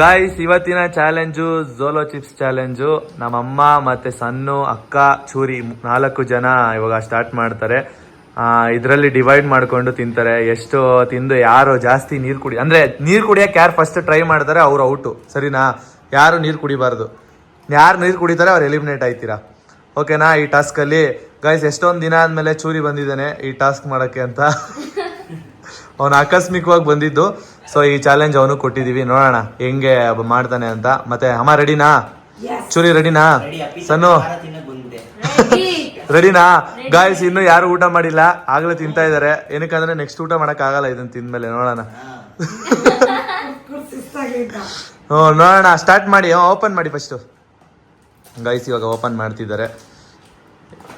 Guys ಇವತ್ತಿನ challenge Jolo chips challenge ನಮ್ಮಮ್ಮ ಮತ್ತೆ ಸಣ್ಣ ಅಕ್ಕ, ಚೂರಿ ನಾಲ್ಕು ಜನ ಇವಾಗ ಸ್ಟಾರ್ಟ್ ಮಾಡ್ತಾರೆ. ಇದರಲ್ಲಿ ಡಿವೈಡ್ ಮಾಡ್ಕೊಂಡು ತಿಂತಾರೆ. ಎಷ್ಟು ತಿಂದು ಯಾರು ಜಾಸ್ತಿ ನೀರು ಕುಡಿ, ಅಂದ್ರೆ ನೀರು ಕುಡಿಯಕ್ಕೆ ಯಾರು ಫಸ್ಟ್ ಟ್ರೈ ಮಾಡ್ತಾರೆ ಅವ್ರು ಔಟು ಸರಿನಾ? ಯಾರು ನೀರು ಕುಡಿಬಾರ್ದು? ಯಾರು ನೀರು ಕುಡಿತಾರೆ ಅವ್ರು ಎಲಿಮಿನೇಟ್ ಆಯ್ತೀರಾ? ಓಕೆನಾ ಈ ಟಾಸ್ಕಲ್ಲಿ ಗೈಸ್ ಎಷ್ಟೊಂದು ದಿನ ಆದಮೇಲೆ ಚೂರಿ ಬಂದಿದ್ದಾನೆ ಈ ಟಾಸ್ಕ್ ಮಾಡೋಕ್ಕೆ ಅಂತ. ಅವನು ಆಕಸ್ಮಿಕವಾಗಿ ಬಂದಿದ್ದು. ಸೊ ಈ ಚಾಲೆಂಜ್ ಅವನು ಕೊಟ್ಟಿದೀವಿ ನೋಡೋಣ ಹೆಂಗೆ ಮಾಡ್ತಾನೆ ಅಂತ. ಮತ್ತೆ ಅಮ್ಮ ರೆಡಿನಾ ಚೂರಿ ರೆಡಿನಾ ಸನ್ನು? ರೆಡಿನಾ ಗಾಯ್ಸ್ ಇನ್ನು ಯಾರು ಊಟ ಮಾಡಿಲ್ಲ? ಆಗ್ಲೇ ತಿಂತಾ ಇದಾರೆ. ಏನಕ್ಕಂದ್ರೆ ನೆಕ್ಸ್ಟ್ ಊಟ ಮಾಡಕ್ ಆಗಲ್ಲ ಇದನ್ನ ತಿಂದ್ಮೇಲೆ. ನೋಡೋಣ. ಹ್ಞೂ ನೋಡೋಣ. ಸ್ಟಾರ್ಟ್ ಮಾಡಿ. ಓಪನ್ ಮಾಡಿ ಫಸ್ಟು ಗೈಸ್ ಇವಾಗ ಓಪನ್ ಮಾಡ್ತಿದ್ದಾರೆ.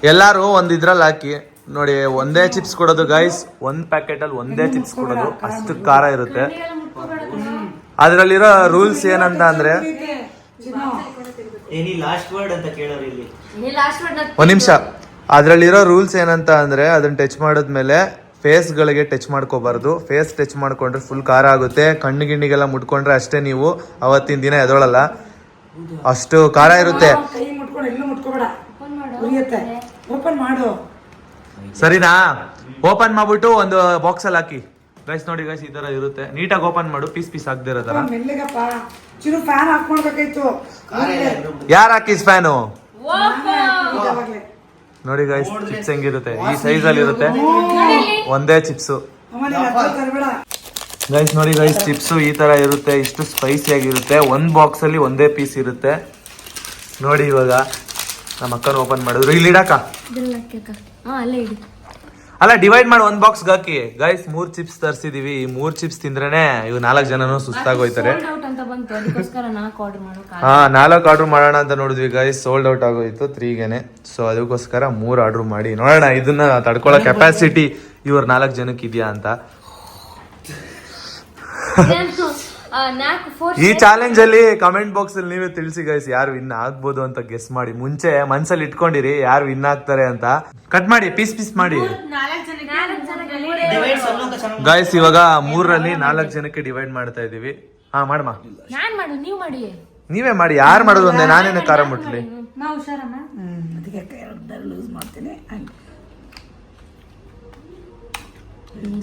ಎಲ್ಲಾರು ಒಂದ್ ಇದ್ರಲ್ಲಿ ಹಾಕಿ. ನೋಡಿ ಒಂದೇ ಚಿಪ್ಸ್ ಕೊಡೋದು ಗೈಸ್ ಒಂದ್ ಪ್ಯಾಕೆಟ್ ಅಲ್ಲಿ ಒಂದೇ ಚಿಪ್ಸ್ ಕೊಡೋದು. ಅಷ್ಟು ಖಾರ ಇರುತ್ತೆ. ಅದ್ರಲ್ಲಿರೋ ರೂಲ್ಸ್ ಏನಂತ ಅಂದ್ರೆ ಏನಿ ಲಾಸ್ಟ್ ವರ್ಡ್ ಅಂತ ಕೇಳೋರು ಇಲ್ಲಿ. ಒಂದ್ ನಿಮಿಷ. ಅದ್ರಲ್ಲಿರೋ ರೂಲ್ಸ್ ಏನಂತ ಅಂದ್ರೆ ಅದನ್ನ ಟಚ್ ಮಾಡಿದ್ಮೇಲೆ ಫೇಸ್ ಗಳಿಗೆ ಟಚ್ ಮಾಡ್ಕೋಬಾರ್ದು. ಫೇಸ್ ಟಚ್ ಮಾಡ್ಕೊಂಡ್ರೆ ಫುಲ್ ಖಾರ ಆಗುತ್ತೆ. ಕಣ್ಣು ಗಿಣ್ಣಿಗೆಲ್ಲ ಮುಟ್ಕೊಂಡ್ರೆ ಅಷ್ಟೇ ನೀವು ಅವತ್ತಿನ ದಿನ ಎದೊಳಲ್ಲ ಅಷ್ಟು ಖಾರ ಇರುತ್ತೆ. ಓಪನ್ ಮಾಡು. ಸರಿನಾ? ಓಪನ್ ಮಾಡ್ಬಿಟ್ಟು ಒಂದು ಬಾಕ್ಸ್ ಅಲ್ಲಿ ಹಾಕಿ. ಗೈಸ್ ನೋಡಿ ಗೈಸ್ ಈ ತರ ಇರುತ್ತೆ. ನೀಟಾಗಿ ಓಪನ್ ಮಾಡು. ಪೀಸ್ ಪೀಸ್ ಆಗದಿರೋ ತರ. ಮೆಲ್ಲಗಪ್ಪ. ಚಿರು ಫ್ಯಾನ್ ಯಾರು ಹಾಕಿಸ್ ಫ್ಯಾನು ನೋಡಿ ಗೈಸ್ ಚಿಪ್ಸ್ ಹೆಂಗಿರುತ್ತೆ. ಈ ಸೈಜ್ ಅಲ್ಲಿ ಇರುತ್ತೆ. ಒಂದೇ ಚಿಪ್ಸ್ ಗೈಸ್ ನೋಡಿ ಗೈಸ್ ಚಿಪ್ಸ್ ಈ ತರ ಇರುತ್ತೆ. ಇಷ್ಟು ಸ್ಪೈಸಿ ಆಗಿರುತ್ತೆ. ಒಂದ್ ಬಾಕ್ಸ್ ಅಲ್ಲಿ ಒಂದೇ ಪೀಸ್ ಇರುತ್ತೆ. ನೋಡಿ ಇವಾಗ. ನಮ್ಮ ಅಕ್ಕನ ಓಪನ್ ಮಾಡಿದ್ರು. ಇಲ್ಲಿ ಇಡಾಕ ಅಲ್ಲೇ ಡಿವೈಡ್ ಮಾಡಿ ಒಂದ್ ಬಾಕ್ಸ್ ಹಾಕಿ. ಗೈಸ್ ಮೂರ್ ಚಿಪ್ಸ್ ತರಿಸಿದೀವಿ. ಈ ಮೂರ್ ಚಿಪ್ಸ್ ತಿಂದ್ರೇನೆ ಇವ್ ನಾಲ್ಕು ಜನನು ಸುಸ್ತಾಗೋಯ್ತಾರೆ. ಹಾ ನಾಲ್ಕು ಆರ್ಡರ್ ಮಾಡೋಣ ಅಂತ ನೋಡಿದ್ವಿ ಗೈಸ್ ಸೋಲ್ಡ್ ಔಟ್ ಆಗೋಯ್ತು ತ್ರೀಗೆನೆ. ಸೊ ಅದಕ್ಕೋಸ್ಕರ ಮೂರ್ ಆರ್ಡರ್ ಮಾಡಿ. ನೋಡೋಣ ಇದನ್ನ ತಡ್ಕೊಳ್ಳೋ ಕೆಪಾಸಿಟಿ ಇವ್ರ ನಾಲ್ಕು ಜನಕ್ಕೆ ಇದೆಯಾ ಅಂತ. ನಾಲ್ಕು ಫೋರ್ ಈ ಚಾಲೆಂಜ್ ಅಲ್ಲಿ ಕಮೆಂಟ್ ಬಾಕ್ಸ್ ಅಲ್ಲಿ ನೀವೇ ತಿಳಿಸಿ ಗೈಸ್ ಯಾರು ವಿನ್ ಆಗ್ಬೋದು ಅಂತ ಗೆಸ್ ಮಾಡಿ. ಮುಂಚೆ ಮನ್ಸಲ್ಲಿ ಇಟ್ಕೊಂಡಿರಿ ಯಾರು ವಿನ್ ಆಗ್ತಾರೆ ಅಂತ. ಕಟ್ ಮಾಡಿ ಪೀಸ್ ಪೀಸ್ ಮಾಡಿ. ಗೈಸ್ ಸಣ್ಣ ಅಂತ ಗಾಯ್ಸ್ ಇವಾಗ ಮೂರರಲ್ಲಿ ನಾಲ್ಕು ಜನಕ್ಕೆ ಡಿವೈಡ್ ಮಾಡ್ತಾ ಇದೀವಿ. ಹಾ ಮಾಡಮ್ಮ ನಾನ್ ಮಾಡು ನೀವ್ ಮಾಡಿ. ನೀವೇ ಮಾಡಿ ಯಾರು ಮಾಡೋದು ಒಂದೇ ನಾನೇನು ಖಾರ ಮುಟ್ಲಿ. ನಾ ಹುಷಾರಮ್ಮ ಹ್ಮ್ ಅದಕ್ಕೆ ಲೂಸ್ ಮಾಡ್ತೀನಿ.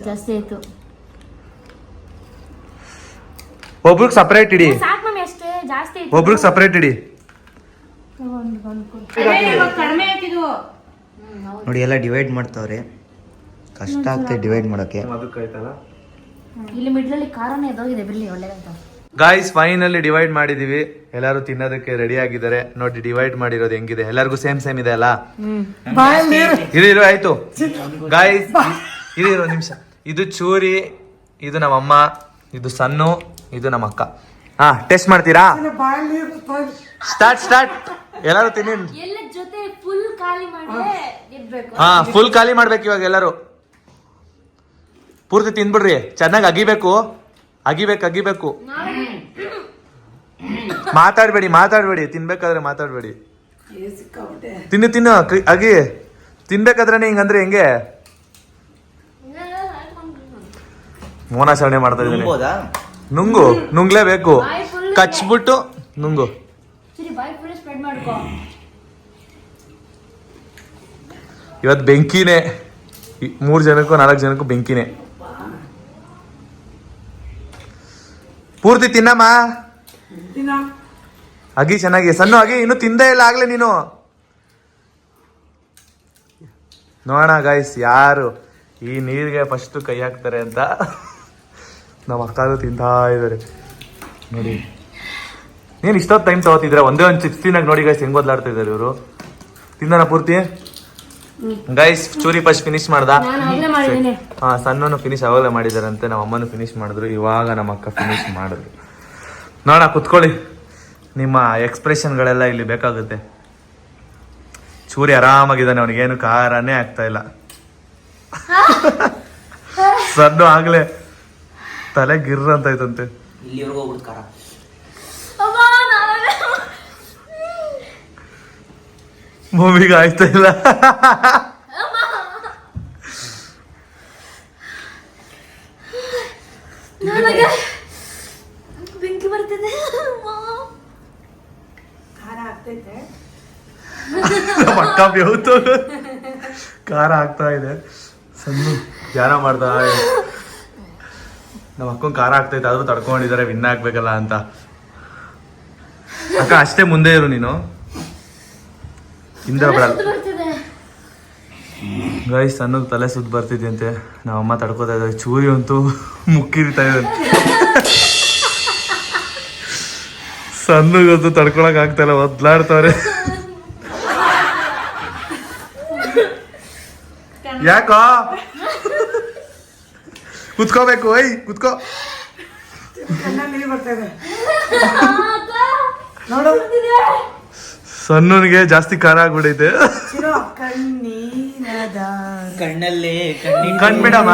ಜಾಸ್ತಿ ಆಯ್ತು. ಒಬ್ರಿಗೆ ಸಪ್ರೇಟ್ ಇಡಿ. ಸಾಕ್ ಮಮ್ಮಿ ಅಷ್ಟೇ ಜಾಸ್ತಿ ಆಯ್ತು. ಒಬ್ರಿಗೆ ಸಪ್ರೇಟ್ ಇಡಿ. ನೋಡಿ ಎಲ್ಲ ಡಿವೈಡ್ ಮಾಡ್ತಾವ್ರೆ. ಕಷ್ಟ ಆಗ್ತದೆ ಡಿವೈಡ್ ಮಾಡೋಕೆ. ಇಲ್ಲಿ ಮಿಡ್ಲಲ್ಲಿ ಖಾರನೇ ಎದೋಗಿದೆ ಬಿರ್ಲಿ ಒಳ್ಳೇದಂತ. ಗಾಯ್ಸ್ ಫೈನಲಿ ಡಿವೈಡ್ ಮಾಡಿದೀವಿ. ಎಲ್ಲರೂ ತಿನ್ನೋದಕ್ಕೆ ರೆಡಿ ಆಗಿದ್ದಾರೆ. ನೋಡಿ ಡಿವೈಡ್ ಮಾಡಿರೋದು ಹೆಂಗಿದೆ. ಎಲ್ಲರಿಗೂ ಸೇಮ್ ಸೇಮ್ ಇದೆ ಅಲ್ಲ? ಇರು ಇರು ಆಯ್ತು. ಗಾಯ್ಸ್ ಇರು ಇರು ಒಂದ್ ನಿಮಿಷ. ಇದು ಚೂರಿ ಇದು ನಮ್ಮಮ್ಮ ಇದು ಸನ್ನು. ಇದು ನಮ್ಮ ಅಕ್ಕ. ಹಾ ಟೆಸ್ಟ್ ಮಾಡ್ತೀರಾ? ಸ್ಟಾರ್ಟ್ ಸ್ಟಾರ್ಟ್ ಎಲ್ಲರೂ ತಿನ್ನಿ. ಎಲ್ಲ ಜೊತೆ ಫುಲ್ ಖಾಲಿ ಮಾಡಿ ಇರ್ಬೇಕು. ಹಾ ಫುಲ್ ಖಾಲಿ ಮಾಡ್ಬೇಕು ಇವಾಗ ಎಲ್ಲರೂ. ಪೂರ್ತಿ ತಿನ್ಬಿಡ್ರಿ. ಚೆನ್ನಾಗಿ ಅಗಿಬೇಕು. ಅಗಿಬೇಕು ಅಗಿಬೇಕು. ಮಾತಾಡ್ಬೇಡಿ ಮಾತಾಡ್ಬೇಡಿ. ತಿನ್ಬೇಕಾದ್ರೆ ಮಾತಾಡ್ಬೇಡಿ. ತಿನ್ನು ತಿನ್ನು. ಅಗಿ. ತಿನ್ಬೇಕಾದ್ರೆ ಹಿಂಗಂದ್ರೆ ಹೆಂಗೆ? ಮೋನಾಚರಣೆ ಮಾಡ್ತಾ ಇದ್ದೀನಿ. ನುಂಗು ನುಂಗ್ಲೇಬೇಕು. ಕಚ್ಬಿಟ್ಟು ನುಂಗು. ಇವತ್ತು ಬೆಂಕಿನೇ. ಮೂರು ಮೂರ್ ಜನಕ್ಕೂ ನಾಲ್ಕು ಜನಕ್ಕೂ ಬೆಂಕಿನೇ. ಪೂರ್ತಿ ತಿನ್ನಮ್ಮ. ಅಗಿ ಚೆನ್ನಾಗಿ. ಸಣ್ಣ ಅಗಿ ಇನ್ನು ತಿಂದೇ ಇಲ್ಲ ಆಗ್ಲಿ ನೀನು. ನೋಡೋಣ ಗಾಯ್ಸ್ ಯಾರು ಈ ನೀರಿಗೆ ಫಸ್ಟ್ ಕೈ ಹಾಕ್ತಾರೆ ಅಂತ. ನಮ್ಮ ಅಕ್ಕ ತಿಂತಾ ಇದ್ದಾರೆ ನೋಡಿ. ನೀನು ಇಷ್ಟೊತ್ತು ಟೈಮ್ ತಗೋತಿದ್ರೆ ಒಂದೇ ಒಂದು ಚಿಪ್ಸ್ ತಿನ್ನಾಗ ನೋಡಿ ಗೈಸ್ ಹೆಂಗ್ ಬದಲಾಡ್ತಾ ಇದ್ದಾರೆ ಇವರು. ತಿಂದಾನ ಪೂರ್ತಿ? ಗೈಸ್ ಚೂರಿ ಫಸ್ಟ್ ಫಿನಿಶ್ ಮಾಡ್ದ? ಹಾ ಸಣ್ಣನು ಫಿನಿಶ್ ಅವಾಗಲೇ ಮಾಡಿದಾರಂತೆ. ನಮ್ಮ ಅಮ್ಮನು ಫಿನಿಶ್ ಮಾಡಿದ್ರು. ಇವಾಗ ನಮ್ಮ ಅಕ್ಕ ಫಿನಿಶ್ ಮಾಡಿದ್ರು. ನೋಡ ಕುತ್ಕೊಳ್ಳಿ. ನಿಮ್ಮ ಎಕ್ಸ್ಪ್ರೆಷನ್ಗಳೆಲ್ಲ ಇಲ್ಲಿ ಬೇಕಾಗುತ್ತೆ. ಚೂರಿ ಆರಾಮಾಗಿದ್ದಾನೆ ಅವನಿಗೇನು ಖಾರನೇ ಆಗ್ತಾ ಇಲ್ಲ. ಸಣ್ಣ ಆಗ್ಲೇ. ತಲೆ ಗಿರ್ರ ಅಂತ ಐತಂತೆ ಇಲ್ಲಿವರೆಗೂ ಹೋಗ್ಬಿಡ್ತು ಖಾರ ಮಮ್ಮಿಗೆ ಆಯ್ತಾ ಇಲ್ಲ? ನನಗೆ ಬೆಂಕಿ ಬರ್ತಿದೆ ಅಮ್ಮ. ಖಾರ ಆಗ್ತೈತೆ. ಅಕ್ಕ ಬೇವ್ತು ಖಾರ ಆಗ್ತಾ ಇದೆ. ಸಣ್ಣ ಧ್ಯಾನ ಮಾಡ್ತಾ ಇದೆ. ನಮ್ಮ ಅಕ್ಕನ ಖಾರ ಆಗ್ತೈತೆ ಆದ್ರೂ ತಡ್ಕೊಂಡಿದ್ದಾರೆ ವಿನ್ ಆಗ್ಬೇಕಲ್ಲ ಅಂತ. ಅಕ್ಕ ಅಷ್ಟೇ ಮುಂದೆ ಇರು ನೀನು. ಹಿಂದೆ ಬಿಡಲ್ಲ ಗೈಸ್ ಸಣ್ಣ ತಲೆ ಸುತ್ತ ಬರ್ತಿದ್ಯಂತೆ. ನಾವಮ್ಮ ತಡ್ಕೋತಾ ಇದ್ದಾರೆ ಚೂರಿ ಅಂತೂ ಮುಕ್ಕಿರಿತಾ ಅಂತ ಸಣ್ಣಗಂತೂ ತಡ್ಕೊಳಕ್ ಆಗ್ತಾ ಇಲ್ಲ ಒದ್ಲಾಡ್ತಾವ್ರೆ. ಯಾಕೋ? ಕುತ್ಕೋಬೇಕು ಐ ಕುತ್ಕೋ. ನೋಡು. ಸಣ್ಣನಿಗೆ ಜಾಸ್ತಿ ಖಾರ ಆಗ್ಬಿಡೈತೆ. ಚಿರೋ ಕಣ್ಣೀರದ. ಕಣ್ಣಲ್ಲೇ ಕಣ್ಣಿನ ಕಣ್ಬಿಡಮ್ಮ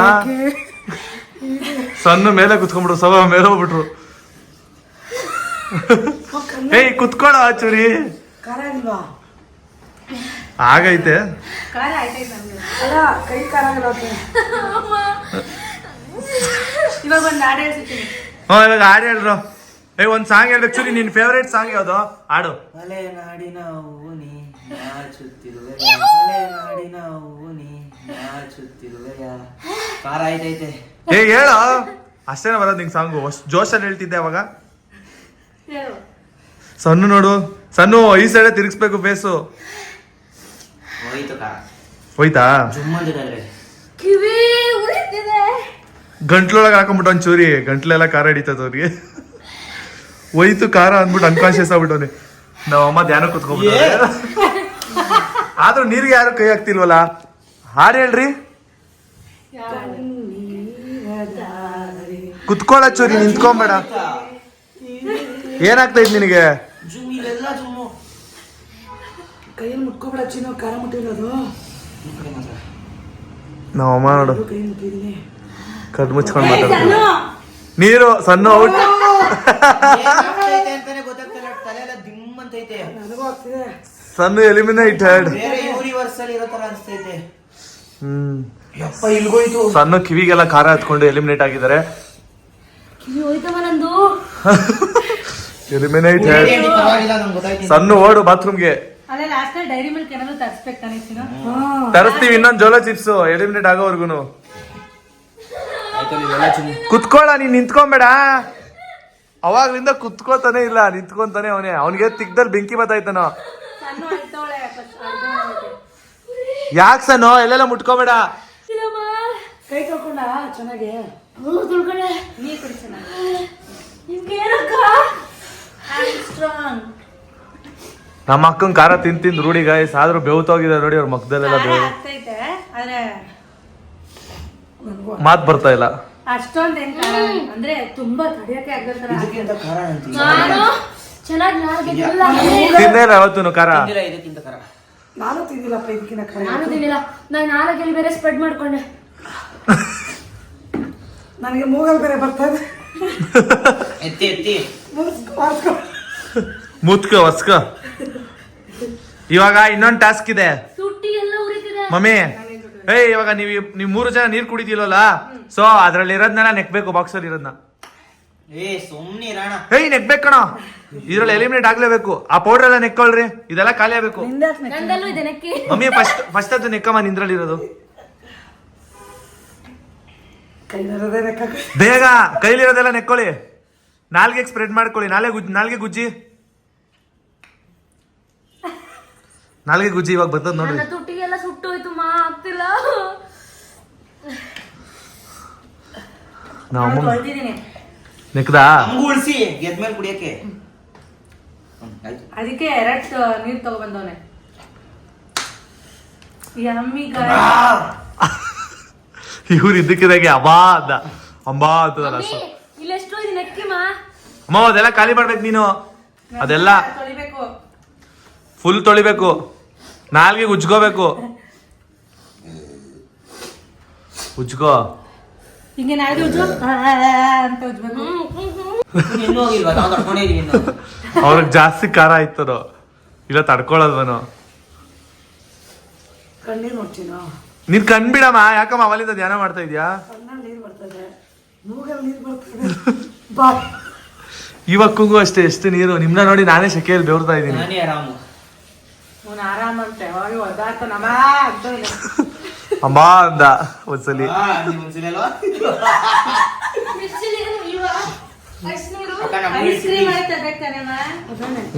ಸಣ್ಣ ಮೇಲೆ ಕುತ್ಕೊಂಡ್ಬಿಡು ಸವ ಮೇಲೆ ಹೋಗ್ಬಿಟ್ರು. ಏಯ್ ಕುತ್ಕೊಳ ಚೂರಿ. ಆಗೈತೆ. ಇವಾಗ ಒಂದು ಹಾಡು ಹೇಳ್ತೀನಿ ಹ್ಞೂ ಇವಾಗ ಹಾಡು ಹೇಳ್ರು. ಏಯ್ ಒಂದು ಸಾಂಗ್ ಹೇಳ್ಬೇಕು ಚೂರಿ ನಿನ್ನ ಫೇವ್ರೇಟ್ ಸಾಂಗ್ ಯಾವುದು? ಹಾಡು. ಮಲೆನಾಡಿನ ಹೂನಿ ನಾಚುತ್ತಿರುವೆ ಮಲೆ ನಾಡಿನ ಹೂನಿ ನಾಚುತ್ತಿರುವೆಯ ಖಾರ ಆಯ್ತೈತೆ ಏ ಹೇಳು. ಅಷ್ಟೇನ ಬರೋದು ನಿಂಗೆ ಸಾಂಗು ಅಷ್ಟು ಜೋಶಲ್ಲಿ ಹೇಳ್ತಿದ್ದೆ ಅವಾಗ. ಹೇಳು. ಸಣ್ಣ ನೋಡು. ಸಣ್ಣ ಈ ಸೈಡೆ ತಿರುಗಿಸ್ಬೇಕು ಫೇಸು ಹೋಯ್ತು ಹೋಯ್ತಾ? ಜುಮ್ಮಂದಿರಲ್ವೇ ಕಿವಿ! ಗಂಟ್ಲೊಳಗೆ ಹಾಕೊಂಬಿಟ್ಟು ಒಂದು ಚೂರಿ ಗಂಟ್ಲೆಲ್ಲ ಖಾರ ಹಿಡಿತದ ಅವ್ರಿಗೆ. ಹೋಯ್ತು ಖಾರ ಅಂದ್ಬಿಟ್ಟು ಅನ್ಕಾನ್ಶಿಯಸ್ ಆಗ್ಬಿಟ್ಟವ್ರಿ ನಾವ್ ಅಮ್ಮ ಧ್ಯಾನ ಕುತ್ಕೊಬಿಟ್ಟು ಆದ್ರೂ ನೀರಿಗೆ ಯಾರು ಕೈ ಹಾಕ್ತಿಲ್ವಲ್ಲ? ಹಾಡು ಹೇಳ್ರಿ. ಕುತ್ಕೊಳ ಚೂರಿ ನಿಂತ್ಕೊಂಬೇಡ. ಏನಾಗ್ತೈತ್ ನಿನಗೆ? ನಾವು ಅಮ್ಮ ನೋಡು. ಕದ್ ಮುಚ್ಕೊಂಡು ಮಾತಾಡ್ತೀವಿ ನೀರು ಸಣ್ಣ ಔಟ್. ಸಣ್ಣ ಎಲಿಮಿನೇಟೆಡ್ ಹ್ಮ್. ಇಲ್ಗೋಯ್ತು. ಸಣ್ಣ ಕಿವಿಗೆಲ್ಲ ಖಾರ ಹತ್ಕೊಂಡು ಎಲಿಮಿನೇಟ್ ಆಗಿದ್ದಾರೆ. ಎಲಿಮಿನೇಟ್ ಎಲಿಮಿನೇಟೆಡ್ ಸಣ್ಣ ಓಡು ಬಾತ್ರೂಮ್ಗೆ. ತರಿಸ್ತೀವಿ ಇನ್ನೊಂದು ಜೋಲೋ ಚಿಪ್ಸ್ ಎಲಿಮಿನೇಟ್ ಆಗೋವರ್ಗುನು. ಕುತ್ಕೊಳ್ಳ ನೀನ್ ನಿಂತ್ಕೊಂಬೇಡ. ಅವಾಗ್ಲಿಂದ ಕುತ್ಕೋತಾನೆ ಇಲ್ಲ ನಿಂತ್ಕೊಂತಾನೆ ಅವನೇ. ಅವನಿಗೆ ತಿಕ್ದಲ್ಲಿ ಬೆಂಕಿ ಬತ್ತಾಯ್ತಾನೋ ಯಾಕೆ ಸನೋ ಎಲ್ಲೆಲ್ಲ ಮುಟ್ಕೋಬೇಡ. ಕೈ ತೊಳ್ಕೊಂಡ ಚೆನ್ನಾಗಿ. ಹ್ಞೂ ತುಳ್ಕೊಂಡೆ. ನೀರ್ ಕುಡಿ ಚೆನ್ನಾಗಿ. ನಿಮ್ಗೇನಕ್ಕ ಸ್ಟ್ರಾಂಗ್ ನಮ್ಮ ಅಕ್ಕನ್ ಖಾರ ತಿಂತಿಂದ್ ತಿಂದ್ ರೂಢಿ ಗಾಯಸ್ ಆದ್ರೂ ಬೆವ್ತೋಗಿದೆ ನೋಡಿ ಅವ್ರ ಮಕ್ಕದಲ್ಲೆಲ್ಲ ಬೇವು ಆದ್ರೆ ಮಾತ್ ಬರ್ತಾ ಇಲ್ಲ. ಅಷ್ಟೊಂದ್ ಏನ್ ಖಾರ ಇಲ್ಲ. ಅಂದ್ರೆ ತುಂಬಾ ತಡಿಯಕ್ಕೆ ಆಗದ ತರ ಇದಕ್ಕಿಂತ ಖಾರ ಅಂತೀವಿ ನಾನು ಚೆನ್ನಾಗಿ ನಾಲ್ಗೆಲ್ಲ ತಿಂದೇ ಇಲ್ಲ ಯಾವತ್ತೂ ಖಾರ? ತಿಂದಿಲ್ಲ ಇದಕ್ಕಿಂತ ಖಾರ. ನಾನು ತಿಂದಿಲ್ಲಪ್ಪ ಇದಕ್ಕಿಂತ ಖಾರ ನಾನು ನಾನು ಬೇರೆ ಸ್ಪ್ರೆಡ್ ಮಾಡ್ಕೊಂಡೆ. ನನಗೆ ಮೂಗಲ್ ಬೇರೆ ಬರ್ತಾ ಇದೆ ಎತ್ತಿ. ಎತ್ತಿ ಮುತ್ಕ ಹೊಸ್ಕ ಇವಾಗ ಇನ್ನೊಂದ್ ಟಾಸ್ಕ್ ಇದೆ. ಮಮ್ಮಿ ಏಯ್ ಇವಾಗ ನೀವು ನೀವು ಮೂರು ಜನ ನೀರ್ ಕುಡಿದಿಲ್ಲ ಸೊ ಅದ್ರಲ್ಲಿ ಇರೋದ್ನ ನೆಕ್ಬೇಕು ಬಾಕ್ಸ್ ಅಲ್ಲಿ ಇರೋದ್ನ. ಏ ಸುಮ್ನೆ ಇರೋಣ ಏಯ್ ನೆಕ್ಬೇಕು ಕಣ ಇದ್ರಲ್ಲಿ ಎಲಿಮಿನೇಟ್ ಆಗ್ಲೇಬೇಕು. ಆ ಪೌಡರ್ ಎಲ್ಲ ನೆಕ್ಕೊಳ್ರಿ. ಇದೆಲ್ಲ ಖಾಲಿ ಆಗ್ಬೇಕು. ನಿಂದೆ ಹಾಕ್ನೆ. ನಂದಲ್ಲೂ ಇದೆ ನೆಕ್ಕಿ. ಮಮ್ಮಿ ಫಸ್ಟ್ ಫಸ್ಟ್ ಅದು ನೆಕ್ಕಮ್ಮ ನಿಂದ್ರಲ್ಲಿ ಇರೋದು. ಬೇಗ ಕೈಲಿರೋದೆಲ್ಲ ನೆಕ್ಕೊಳ್ಳಿ. ನಾಲ್ಗೆ ಸ್ಪ್ರೆಡ್ ಮಾಡ್ಕೊಳ್ಳಿ. ನಾಳೆ ಗುಜ್ ನಾಲ್ಗೆ ಗುಜ್ಜಿ. ನಾಲ್ಗೆ ಗುಜ್ಜಿ ಇವಾಗ ಬರ್ತದ ನೋಡ್ರಿ. ಮಾ ಆಗ್ತಿಲ್ಲ ನಾವು ತೊಳ್ದಿದೀನಿ ನೆಕ್ದಾ? ನಮ್ಗೂ ಉಳಿಸಿ ಗೆದ್ಮೇಲೆ ಕುಡಿಯಕ್ಕೆ. ಹ್ಮ್, ಆಯ್ತು. ಅದಕ್ಕೆ ಎರಡ್ ನೀರ್ ತಗೊಬಂದವನೆ. ಯಮ್ಮಿಗ. ಇವ್ರು ಇದ್ದಕ್ಕಿದಾಗೆ ಅಬಾ ಅದ ಅಂಬಾ ಅಂತದಲ್ಲ ಸೊ ಇಲ್ಲೆಷ್ಟು ಇದೆ ನೆಕ್ಕಿ ಮಾ ಅಮ್ಮ ಅದೆಲ್ಲ ಖಾಲಿ ಮಾಡ್ಬೇಕು ನೀನು. ಅದೆಲ್ಲ ತೊಳಿಬೇಕು. ಫುಲ್ ತೊಳಿಬೇಕು. ನಾಲ್ಗೆ ಉಜ್ಕೋಬೇಕು. ಉಜ್ಕೋ. ಹಿಂಗೆ ನಾಳೆ ಉಜ್ಜು ಅಂತ ಉಜ್ಬೇಕು. ಇನ್ನು ಇನ್ನೂ ಹೋಗಿಲ್ವಾ? ನಾವು ತಡ್ಕೊಂಡೇ ಇದೀವಿ ಇನ್ನು. ಅವ್ರಿಗೆ ಜಾಸ್ತಿ ಖಾರ ಆಯ್ತದ? ಇಲ್ಲ ತಡ್ಕೊಳ್ಳೋದ್ವನು ಕಣ್ಣೀರು ನೋಡ್ತೀನೋ ನೀನ್ ಕಣ್ಬಿಡಮ್ಮ ಯಾಕಮ್ಮ ಅವಲಿಂದ ಧ್ಯಾನ ಮಾಡ್ತಾ ಇದ್ಯಾ? ಕಣ್ಣಲ್ಲಿ ನೀರು ಬರ್ತದೆ. ಮೂಗಲ್ಲಿ ನೀರು ಬರ್ತದೆ. ಬಾ. ಇವಕ್ಕೂ ಅಷ್ಟೇ ಎಷ್ಟು ನೀರು? ನಿಮ್ನ ನೋಡಿ ನಾನೇ ಶೆಕೆಯಲ್ಲಿ ಬೆವರ್ತಾ ಇದ್ದೀನಿ. ನಾನೇ ಆರಾಮು. ಅವ್ನು ಆರಾಮಂತೆ ಅಮ್ಮ ಅಂದ ಒಂದ್ಸಲಿ.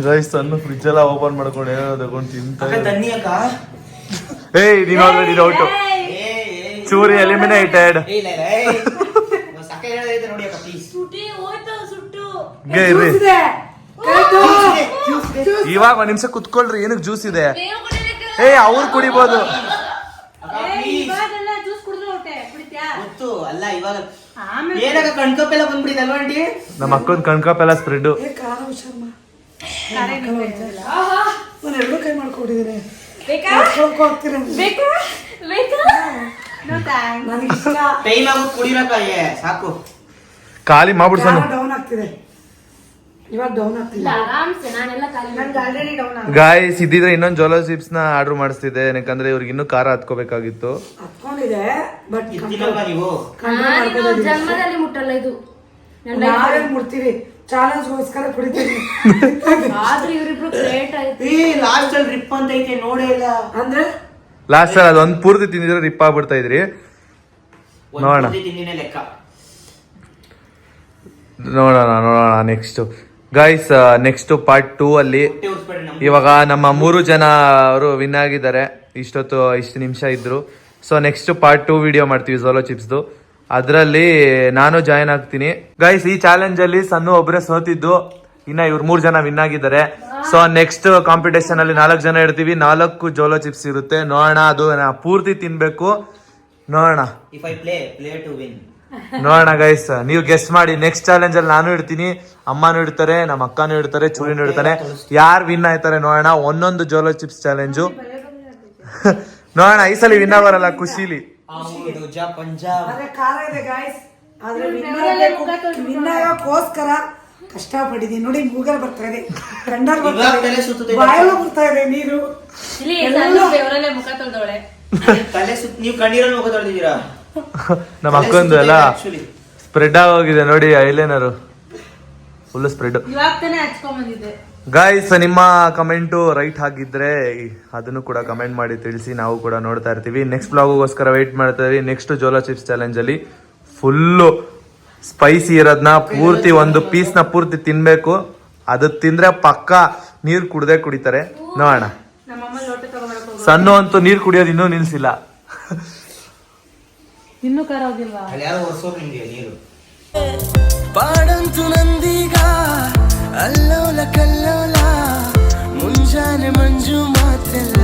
ರೈಸ್ ಅನ್ನು ಫ್ರಿಜ್ ಎಲ್ಲ ಓಪನ್ ಮಾಡ್ಕೊಂಡು ಏನೋ ತಗೊಂಡು ತಿಂತ ಏಯ್ ನೀನ್ ಆಲ್ರೆಡಿ ಡೌಟ್ ಚೂರಿ ಎಲಿಮಿನೇಟೆಡ್. ಇವಾಗ ಒಂದ್ ನಿಮಿಷ ಕುತ್ಕೊಳ್ರಿ ಏನಕ್ಕೆ ಜ್ಯೂಸ್ ಇದೆ? ಏಯ್ ಅವ್ರು ಕುಡಿಬೋದು. ಇವಾಗೆಲ್ಲ ಜ್ಯೂಸ್ ಕುಡಿದ್ರು ಹೊಟ್ಟೆ ಕುಡಿತ್ಯಾ ಗೊತ್ತು ಅಲ್ಲ ಇವಾಗ ಕಣ್ಕಪ್ಪೆಲ್ಲ ಅಲ್ವಾ ಆಂಟಿ? ನಮ್ಮ ಅಕ್ಕನ ಕಣ್ಕಾಪ್ ಎಲ್ಲ ಸ್ಪ್ರೆಡ್ ಏ ಖಾರ ಹುಷಾರಮ್ಮ ನಾನು ಎರಡು ಕೈ ಮಾಡ್ಕೊಂಡಿದ್ದೀನಿ. ಹೋಗ್ತೀರ ನನಗಿಷ್ಟ. ಟೈಮ್ ಆಗ್ಬಿಟ್ಟು ಕುಡಿರಕ್ಕ ಏ ಸಾಕು. ಖಾಲಿ ಮಾಡ್ಬಿಡ್ತಾನೆ ಡೌನ್ ಆಗ್ತಿದೆ. ಇವಾಗ ಡೌನ್ ಇನ್ನೊಂದ್ ಆರಾಮ್ಸೆ ನಾನೆಲ್ಲ ಖಾಲಿ ನನ್ಗೆ ಆಲ್ರೆಡಿ ಡೌನ್ ಆಗ ಗಾಯ್ಸ್ ಇದ್ದಿದ್ರೆ ಇನ್ನೊಂದು ಜೋಲೋ ಚಿಪ್ಸ್ನ ಆರ್ಡರ್ ಮಾಡಿಸ್ತಿದ್ದೆ. ಯಾಕಂದ್ರೆ ಇವ್ರಿಗೆ ಇನ್ನೂ ಖಾರ ಹತ್ಕೋಬೇಕಾಗಿತ್ತು. ಹತ್ಕೊಂಡಿದೆ ಬಟ್ ಇದ್ದಿಲ್ಲಲ್ವಾ ನೀವು? ನಾನು ಜನ್ಮದಲ್ಲಿ ಮುಟ್ಟಲ್ಲ ಇದು. ನನ್ನ life ನಾವೇ ಮುಡ್ತೀವಿ ಚಾಲೆಂಜ್ಗೋಸ್ಕರ ಕುಡಿತೀವಿ. ಆದ್ರೂ ಇವರಿಬ್ರು ಗ್ರೇಟ್ ಆಯ್ತು. ಏ ಲಾಸ್ಟ್ ಅಲ್ಲಿ ರಿಪ್ ಅಂತ ಐತೆ ನೋಡೇ ಇಲ್ಲ. ಅಂದ್ರೆ? ಲಾಸ್ಟ್ ಅಲ್ಲಿ ಅದೊಂದು ಪೂರ್ತಿ ತಿಂದಿದ್ರೆ ರಿಪ್ ಆಗ್ಬಿಡ್ತಾ ಇದ್ರಿ. ಒಂದ್ ನೋಡೋಣ. ಪೂರ್ತಿ ತಿಂದಿನೇ ಲೆಕ್ಕ. ನೋಡೋಣ ನೋಡೋಣ next guys next part two ಅಲ್ಲಿ ಇವಾಗ ನಮ್ಮ ಮೂರು ಜನ ಅವರು ವಿನ್ ಆಗಿದ್ದಾರೆ. ಇಷ್ಟೊತ್ತು, ಇಷ್ಟು ನಿಮಿಷ ಇದ್ರು. So next part two video ಮಾಡ್ತೀವಿ ಸೋಲೋ ಚಿಪ್ಸ್ದು ಅದರಲ್ಲಿ ನಾನು ಜಾಯಿನ್ ಆಗ್ತೀನಿ. ಗೈಸ್ ಈ ಚಾಲೆಂಜ್ ಅಲ್ಲಿ ಸಣ್ಣ ಒಬ್ಬರೇ ಸೋತಿದ್ದು. ಇನ್ನ ಇವ್ರು ಮೂರು ಜನ ವಿನ್ ಆಗಿದ್ದಾರೆ. ಸೊ ನೆಕ್ಸ್ಟ್ ಕಾಂಪಿಟೇಷನ್ ಅಲ್ಲಿ ನಾಲ್ಕು ಜನ ಇರ್ತೀವಿ. ನಾಲ್ಕು ಜೋಲೋ ಚಿಪ್ಸ್ ಇರುತ್ತೆ. ನೋಡೋಣ, ಅದು ಪೂರ್ತಿ ತಿನ್ಬೇಕು. ನೋಡೋಣ. ನೋಡೋಣ ಗೈಸ್ ನೀವು ಗೆಸ್ಟ್ ಮಾಡಿ. ನೆಕ್ಸ್ಟ್ ಚಾಲೆಂಜ್ ಅಲ್ಲಿ ನಾನು ಇಡ್ತೀನಿ ಅಮ್ಮನೂ ಇಡ್ತಾರೆ ನಮ್ಮ ಅಕ್ಕನೂ ಇಡ್ತಾರೆ ಚೂರಿನೂ ಇಡ್ತಾರೆ ಯಾರು ವಿನ್ ಆಯ್ತಾರೆ ನೋಡೋಣ. ಒಂದೊಂದು ಜೋಲೋ ಚಿಪ್ಸ್ ಚಾಲೆಂಜು ನೋಡೋಣ ಈ ಸಲ ವಿನ್ ಆಗೋರಲ್ಲ ಖುಷಿಲಿ. ಆಗೋಕ್ಕೋಸ್ಕರ ಕಷ್ಟಪಟ್ಟಿದ್ದೀನಿ. ನೋಡಿ ಮೂಗಲ್ ಬರ್ತಾ ಇದೆ. ಕಂಡಲ್ ಬರ್ತಾ ಇದೆ. ಸುತ್ತದೆ. ಬರ್ತಾ ಇದೆ ನೀರು. ತಲೆ ಸುತ್ತ ನೀವು ಕಣ್ಣೀರಲ್ಲಿ ಮುಖ ತೊಳೆದಿದ್ದೀರಾ? ನಮ್ಮ ಅಕ್ಕಂದು ಎಲ್ಲ ಸ್ಪ್ರೆಡ್ ಆಗೋಗಿದೆ ನೋಡಿ ಐಲೈನರು ಫುಲ್ ಸ್ಪ್ರೆಡ್ ಗಾಯ್ಸ್ ನಿಮ್ಮ ಕಮೆಂಟು ರೈಟ್ ಆಗಿದ್ರೆ ಅದನ್ನು ಕೂಡ ಕಮೆಂಟ್ ಮಾಡಿ ತಿಳಿಸಿ. ನಾವು ಕೂಡ ನೋಡ್ತಾ ಇರ್ತೀವಿ. ನೆಕ್ಸ್ಟ್ ಬ್ಲಾಗೋಸ್ಕರ ವೆಯ್ಟ್ ಮಾಡ್ತಾ ಇದೀವಿ ನೆಕ್ಸ್ಟ್ ಜೋಲಾ ಚಿಪ್ಸ್ ಚಾಲೆಂಜ್ ಅಲ್ಲಿ ಫುಲ್ಲು ಸ್ಪೈಸಿ ಇರೋದನ್ನ ಪೂರ್ತಿ ಒಂದು ಪೀಸ್ನ ಪೂರ್ತಿ ತಿನ್ಬೇಕು. ಅದು ತಿಂದ್ರೆ ಪಕ್ಕ ನೀರು ಕುಡ್ದೇ ಕುಡಿತಾರೆ. ನೋಡೋಣ. ಸಣ್ಣ ಅಂತೂ ನೀರು ಕುಡಿಯೋದು ಇನ್ನೂ ನಿಲ್ಸಿಲ್ಲ. ಇನ್ನು ಕರೋದಿಲ್ಲ ಹೋಗಿಲ್ವಾ ಅಲ್ಲಿ ಯಾರೋ ನಿಮಗೆ ನೀರು. ಪಾಡಂತು ನಂದೀಗ ಅಲ್ಲೋಲ ಕಲ್ಲೋಲ ಮುಂಜಾನೆ ಮಂಜು ಮಾತೆಲ್ಲ.